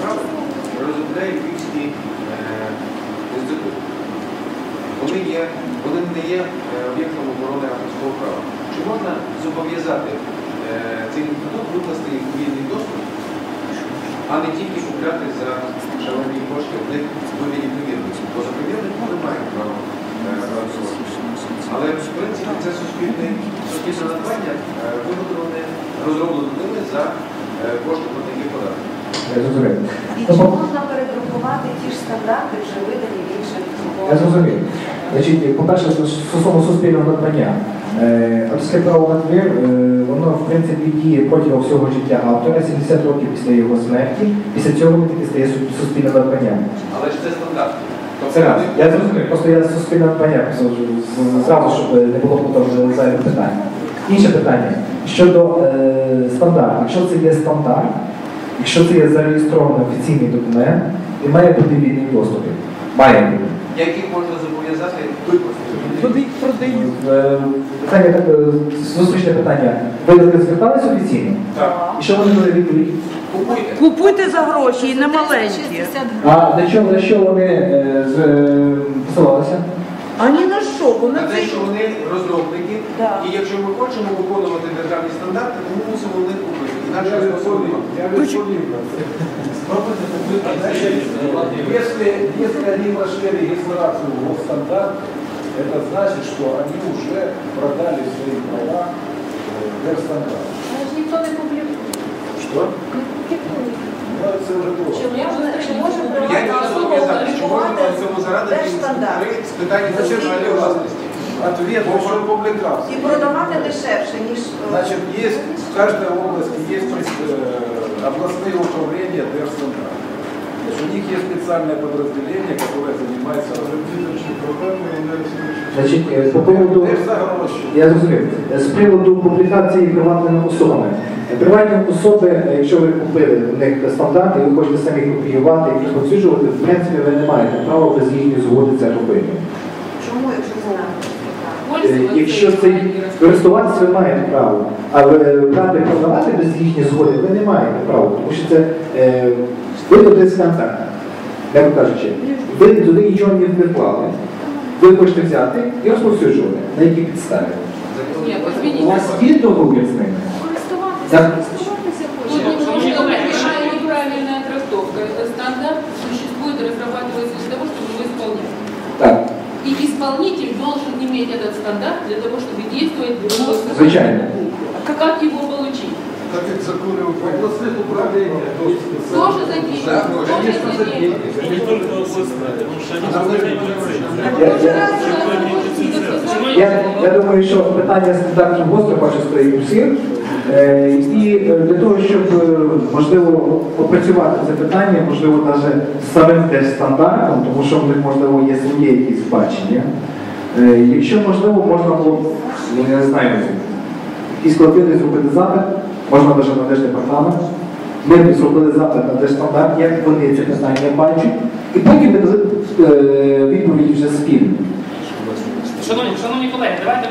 справи розробляє Львівський е, інститут. Вони, є, вони не є е, об'єктом охорони авторського права. Чи можна зобов'язати е, цей інститут викласти їх у доступ, а не тільки купляти за шалені кошти в них вигляді? Бо за маємо право е. Але в принципі це суспільне суспільне надбання е, виготовлене, розроблено ними за е, кошти платників податків. Я зрозумів. І Ну, чи можна передрукувати ті ж стандарти, вже видані в інших Я зрозумів. Значить, по-перше, стосовно суспільного надбання. Е, Авторське право на твір, е, воно в принципі діє протягом всього життя автора, 70 років після його смерті, після цього він таки стає су- суспільним надбанням. Але ж це стандарт. Тобто Це раз. Я зрозумів. Просто я суспільне надбання зразу, щоб не було потім зайвих питань. Інше питання. Щодо е, стандарту. Якщо це є стандарт, якщо це є зареєстрований офіційний документ, він має бути в вільній доступі. Має бути. Як їх можна зобов'язати використати? Е, Питання таке, зустрічне питання. Ви звертались офіційно? Так. І що вони дали відповідь? Купуйте. Купуйте за гроші і не маленькі. А на що, на що вони е, з, е, посилалися? Ані на що, вони На те, що вони розробники, Да. і якщо ми хочемо виконувати державні стандарти, то ми мусимо в них купити. Інакше ми способні. Если, если они прошли регистрацию в госстандарт, это значит, что они уже продали свои права в госстандарт. Але ж ніхто не публікує. Что? Ну, это уже Чи плохо. можна, чи може Я приватна не особа зобов'язати, чи можна опублікувати на цьому зарадити держстандарт з питання національної власності. Ответ насчет публикации. і продавати дешевше, ніж е, Значит, есть в каждой области есть э, областные управления. Значит, у них есть специальное подразделение, которое занимается Значить, е, по поводу... Держзагрузчик. Я зрозумів. Е, З приводу публікації приватними особами. Е, Приватні особи, е, якщо ви купили в них стандарти, ви хочете самі копіювати і розповсюджувати, в принципі, ви не маєте права без їхньої згоди це робити. чому, якщо знаєте? Е, Якщо це користуватися, ви маєте право, але брати продавати без їхньої згоди ви не маєте права, тому що це е, ви туди так, як кажучи, ви туди нічого не вклали. Ви хочете взяти і розповсюджувати. На якій підставі? У вас є договір з ними? Так. И исполнитель должен иметь этот стандарт для того, чтобы действовать в его Звичайно. Как его получить? Как их законы в областных управлениях. Тоже задействовать. Тоже задействовать. Не только областная, потому что они Нам должны нужно быть Я- я- Я, я думаю, що питання стандартів гостро бачу стоїть у всіх. Е, І е, для того, щоб е, можливо опрацювати це питання, можливо, навіть з самим теж стандартом, тому що в них можливо є свої якісь бачення. Е, Якщо можливо, можна було, ну я не знаю, якийсь колективний зробити запит, можна навіть на держдепартамент. Ми зробили запит на держстандарт, як вони це питання бачать, і потім ми дали е, відповідь вже спільно. Шановні, шановні колеги, давайте